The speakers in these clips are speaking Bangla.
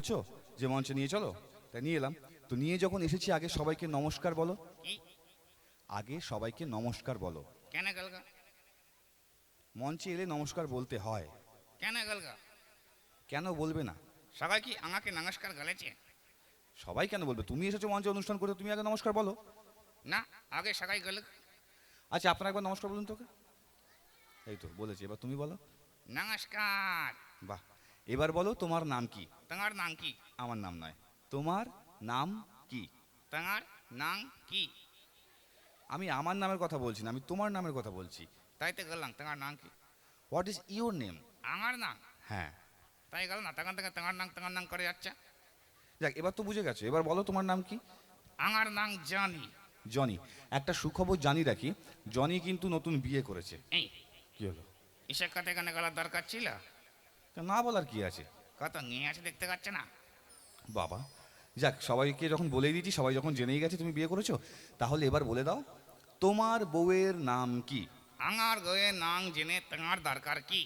বুঝছ? যে মঞ্চে নিয়ে চলো। তাই নিয়ে এলাম। তো নিয়ে যখন এসেছি আগে সবাইকে নমস্কার বলো। আগে সবাইকে নমস্কার বলো। কেন গলগা? মঞ্চে এলে নমস্কার বলতে হয়। কেন গলগা? কেন বলবে না? সবাই কি আমাকে নমস্কার গালেছে? সবাই কেন বলবে? তুমি এসেছ মঞ্চে অনুষ্ঠান করতে তুমি আগে নমস্কার বলো। না আগে সবাই গল আচ্ছা আপনারা একবার নমস্কার বলুন তোকে। এই তো বলেছি। এবার তুমি বলো। নমস্কার। বাহ। এবার বলো তোমার নাম কি? তোমার নাম কি? আমার নাম নয়। তোমার নাম কি? তোমার নাম কি? আমি আমার নামের কথা বলছি না আমি তোমার নামের কথা বলছি। তাই তো গেলাম তোমার নাম কি? হোয়াট ইজ ইউর নেম আমার নাম? হ্যাঁ। তাই গেল না তখন থেকে তোমার নাম তোমার নাম করে যাচ্ছে। যাক এবার তো বুঝে গেছো এবার বলো তোমার নাম কি? আমার নাম জানি। জনি। একটা সুখবর জানি রাখি জনি কিন্তু নতুন বিয়ে করেছে। এই। কি হলো? এসব কথা এখানে গলার দরকার ছিল? না বলার কি আছে? কত নিয়ে আছে দেখতে পাচ্ছে না? বাবা যাক সবাইকে যখন বলে দিয়েছি সবাই যখন জেনেই গেছে তুমি বিয়ে করেছ তাহলে এবার বলে দাও তোমার বউয়ের নাম কি? আমার গয়ে নাম জেনে তোমার দরকার কি?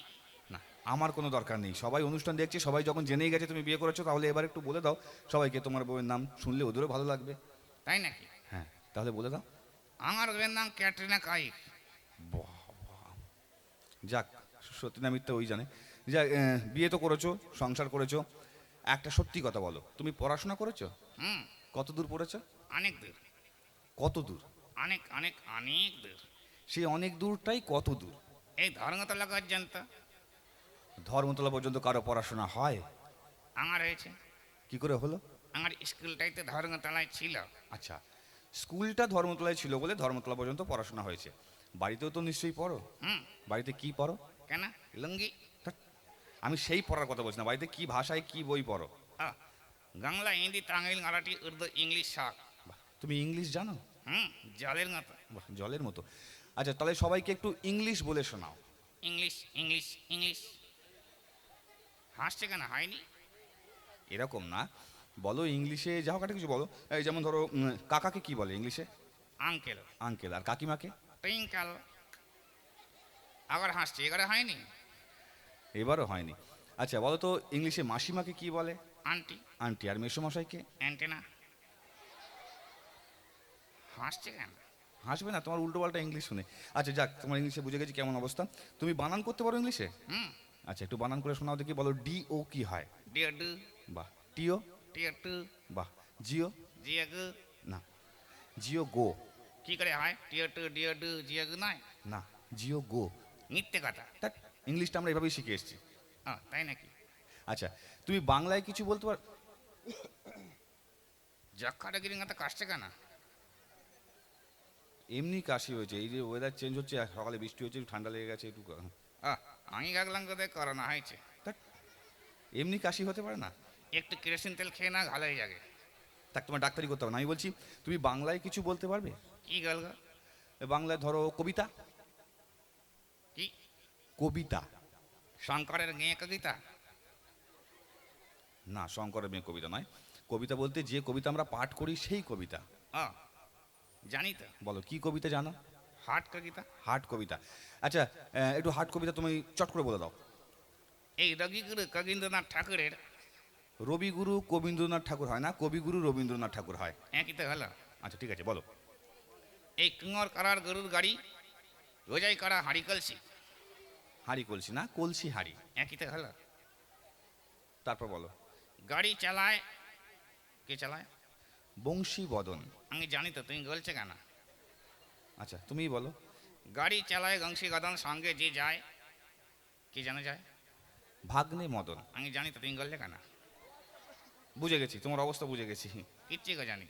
না আমার কোনো দরকার নেই। সবাই অনুষ্ঠান দেখছে সবাই যখন জেনেই গেছে তুমি বিয়ে করেছ তাহলে এবার একটু বলে দাও সবাইকে তোমার বউয়ের নাম শুনলে ওদেরও ভালো লাগবে। তাই নাকি? হ্যাঁ তাহলে বলে দাও। আমার গয়ের নাম ক্যাটরিনা কাইফ। বাবা যাক সত্যি না মিথ্যা ওই জানে। আহ, বিয়ে তো করেছ সংসার করেছ একটা সত্যি কথা বলো। তুমি পড়াশোনা করেছ? হুম। কত দূর পড়েছো? অনেক দূর। কত দূর অনেক অনেক অনেক দূর। সেই অনেক দূরটাই কত দূর এই ধর্মতলা পর্যন্ত। ধর্মতলা পর্যন্ত কারও পড়াশোনা হয়? আমার হয়েছে। কি করে হলো? আমার স্কুলটাই তো ধর্মতলায় ছিল। আচ্ছা স্কুলটা ধর্মতলায় ছিল বলে ধর্মতলা পর্যন্ত পড়াশোনা হয়েছে। বাড়িতেও তো নিশ্চয়ই পড়ো। হুম। বাড়িতে কি পড়ো? কেন? লুঙ্গি আমি সেই পড়ার কথা বলছি না। বাড়িতে কি ভাষায় কি বই পড়ো? বাংলা হিন্দি তামিল মারাঠি উর্দু ইংলিশ বাহ, তুমি ইংলিশ জানো? হুম জলের মতো। জলের মতো। আচ্ছা তাহলে সবাইকে একটু ইংলিশ বলে শোনাও। English English English. হাসছে কেন? হয়নি? এরকম না। বলো ইংলিশে যা হোক একটা কিছু বলো। এই যেমন ধরো কাকাকে কি বলে ইংলিশে? আঙ্কেল। আঙ্কেল। আর কাকিমাকে? টুইঙ্কাল। আবার হাসছে এবারে হয়নি? এবারও হয়নি। আচ্ছা বলো তো ইংলিশে মাসিমাকে কি বলে? আন্টি। আন্টি আর মেসোমশাইকে? অ্যান্টেনা। হাসছে কেন? হাসবে না তোমার উল্টো পাল্টা ইংলিশ শুনে। আচ্ছা যাক তোমার ইংলিশে বুঝে গেছি কেমন অবস্থা। তুমি বানান করতে পারো ইংলিশে? হুম। আচ্ছা একটু বানান করে শোনাও দেখি বলো ডি ও কি হয়? ডিয়ার ডু বাহ টিও? ডিয়ার টু বাহ জিও? জিয়াগু না জিও গো। কি করে হয়? টিয়ার টু ডিয়ার ডু জিয়াগু নয়? না জিও গো। মিথ্যে কথা। তা ইংলিশটা আমরা এভাবেই শিখে এসেছি। তাই নাকি? আচ্ছা তুমি বাংলায় কিছু বলতে পার যক্ষাটা গিরি তো কাশছে কেন? এমনি কাশি হয়েছে এই যে ওয়েদার চেঞ্জ হচ্ছে সকালে বৃষ্টি হচ্ছে একটু ঠান্ডা লেগে গেছে একটু আমি গাগলাম কোথায় করোনা হয়েছে। এমনি কাশি হতে পারে না? একটু কেরোসিন তেল খেয়ে না ভালো হয়ে যাবে। তাক তোমার ডাক্তারি করতে হবে না আমি বলছি তুমি বাংলায় কিছু বলতে পারবে? কি গাল বাংলায় ধরো কবিতা। কি? কবিতা। শঙ্করের মেয়ে কবিতা? না শঙ্করের মেয়ে কবিতা নয়। কবিতা বলতে যে কবিতা আমরা পাঠ করি সেই কবিতা। ও জানি তো। বলো কি কবিতা জানো? হাট কবিতা? হাট কবিতা। আচ্ছা একটু হাট কবিতা তুমি চট করে বলে দাও। এই রবিগুরু কবীন্দ্রনাথ ঠাকুরের। রবিগুরু কবীন্দ্রনাথ ঠাকুর হয় না কবিগুরু রবীন্দ্রনাথ ঠাকুর হয়। একই তো হলো? আচ্ছা ঠিক আছে বলো। এই কুঙর করার গরুর গাড়ি রোজাই করা হাঁড়ি কলসি। হাঁড়ি কলসি না কলসি হাঁড়ি। একই তো হলো। তারপর বলো। গাড়ি চালায়। কে চালায়? বংশী বদন। আমি জানি তো তুমি বলছে কেন? আচ্ছা তুমিই বলো। গাড়ি চালায় গংশী গদন সঙ্গে যে যায় কি জানা যায়? ভাগ্নে মদন। আমি জানি তো তুমি বললে কেন? বুঝে গেছি তোমার অবস্থা বুঝে গেছি। কিচ্ছু জানি।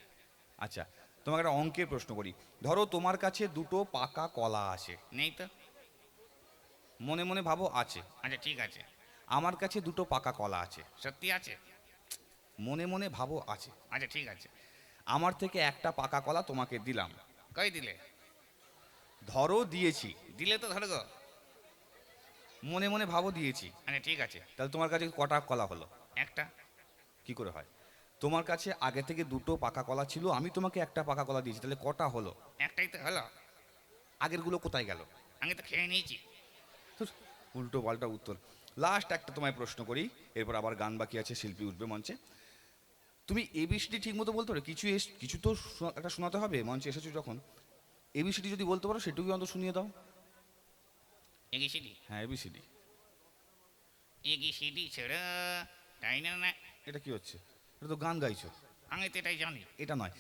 আচ্ছা তোমাকে একটা অঙ্কের প্রশ্ন করি। ধরো তোমার কাছে দুটো পাকা কলা আছে। নেই তো? মনে মনে ভাবো আছে। আচ্ছা ঠিক আছে। আমার কাছে দুটো পাকা কলা আছে। সত্যি আছে? মনে মনে ভাবো আছে। আচ্ছা ঠিক আছে। আমার থেকে একটা পাকা কলা তোমাকে দিলাম। কই দিলে? ধরো দিয়েছি। দিলে তো ধরো মনে মনে ভাবো দিয়েছি। আচ্ছা ঠিক আছে। তাহলে তোমার কাছে কটা কলা হলো? একটা। কি করে হয়? তোমার কাছে আগে থেকে দুটো পাকা কলা ছিল আমি তোমাকে একটা পাকা কলা দিয়েছি তাহলে কটা হলো? একটাই তো হলো। আগেরগুলো কোথায় গেল? আমি তো খেয়ে নিয়েছি। উল্টো পাল্টা উত্তর। লাস্ট একটা তোমায় প্রশ্ন করি এরপর আবার গান বাকি আছে শিল্পী উঠবে মঞ্চে। তুমি এবিসিডি ঠিক মতো বলতে পারো? কিছু এস কিছু তো একটা শোনাতে হবে মঞ্চে এসেছ যখন। এবিসিডি যদি বলতে পারো সেটুকু অন্তত শুনিয়ে দাও। এগিসিডি হ্যাঁ এবিসিডি এগিসিডি ছেড়ে তাই না না? এটা কি হচ্ছে? এটা তো গান গাইছো আমি তো এটাই জানি এটা নয়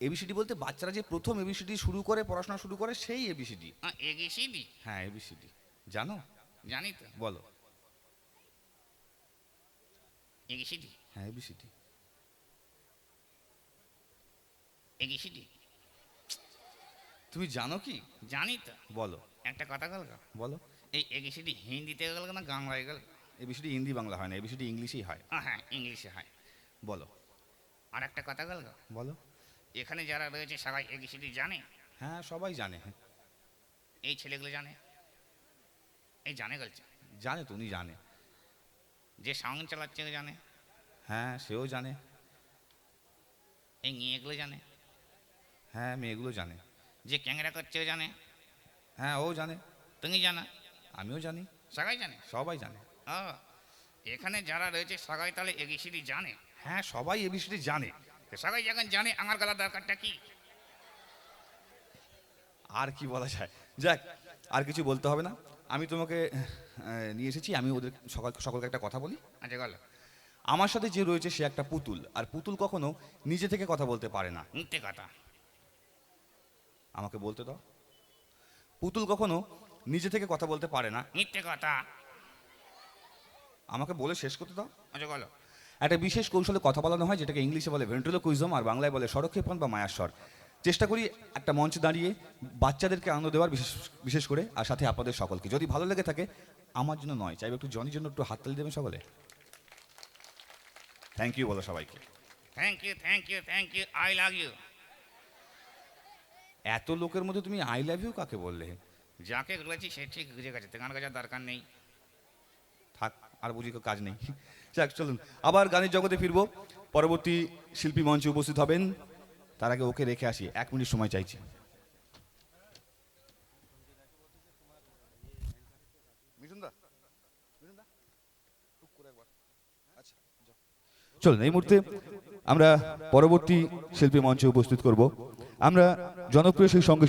এবিসিডি বলতে বাচ্চারা যে প্রথম এবিসিডি শুরু করে পড়াশোনা শুরু করে সেই এবিসিডি এগিসিডি হ্যাঁ এবিসিডি জানো জানি তো বলো এগিসিডি হ্যাঁ এবিসিডি এগিসিডি তুমি জানো কি জানি তো বলো একটা কথা গেল বলো এই এগিসিডি হিন্দিতে গেল না বাংলায় গেল এবিসিডি হিন্দি বাংলা হয় না এবিসিডি ইংলিশেই হয় হ্যাঁ ইংলিশে হয় বলো। আর একটা কথা গেল বলো। এখানে যারা রয়েছে সবাই এগিসিডি জানে? হ্যাঁ সবাই জানে এই ছেলেগুলো জানে? এই জানে গেলছে জানে তো উনি জানে। যে সাউন্ড চালাচ্ছে জানে? হ্যাঁ সেও জানে। এই মেয়েগুলো জানে? হ্যাঁ মেয়েগুলো জানে। যে ক্যাংরা করছে ও জানে? হ্যাঁ ও জানে। তুমি জানা? আমিও জানি। সবাই জানে? সবাই জানে। ও এখানে যারা রয়েছে সবাই তাহলে এগিসিডি জানে। হ্যাঁ সবাই এবিসিডি জানে। তো সবাই যখন জানে আমার গলার দরকারটা কি? আর কি বলা যায়? যাক আর কিছু বলতে হবে না। আমি তোমাকে নিয়ে এসেছি। আমি ওদের সকল সকলকে একটা কথা বলি। আচ্ছা গেল আমার সাথে যে রয়েছে সে একটা পুতুল। আর পুতুল কখনো নিজে থেকে কথা বলতে পারে না। মিথ্যে কথা। আমাকে বলতে দাও। পুতুল কখনো নিজে থেকে কথা বলতে পারে না। মিথ্যে কথা। আমাকে বলে শেষ করতে দাও। আচ্ছা গেল একটা বিশেষ কৌশলে কথা বলানো হয় যেটাকে ইংলিশে বলে ভেন্ট্রোলোকুইজম আর বাংলায় বলে স্বরক্ষেপণ বা মায়াস্বর। চেষ্টা করি একটা মঞ্চে দাঁড়িয়ে বাচ্চাদেরকে আনন্দ দেওয়ার বিশেষ বিশেষ করে আর সাথে আপনাদের সকলকে। যদি ভালো লেগে থাকে আমার জন্য নয় চাইবে একটু জনির জন্য একটু হাততালি দেবেন সকলে? থ্যাংক ইউ বলো সবাইকে। Thank you thank you thank you I love you এত লোকের মধ্যে তুমি আই লাভ ইউ কাকে বললে? যাকে বলেছি সে ঠিক বুঝে গেছে গান গাজার দরকার নেই। থাক আর বুঝি কাজ নেই। যাক, চলুন। আবার গানের জগতে ফিরবো। পরবর্তী শিল্পী মঞ্চে উপস্থিত হবেন। তার আগে ওকে রেখে আসি। এক মিনিট সময় চাইছি। চলুন, এই মুহূর্তে আমরা পরবর্তী শিল্পী মঞ্চে উপস্থিত করব। আমরা জনপ্রিয় সেই সংগীত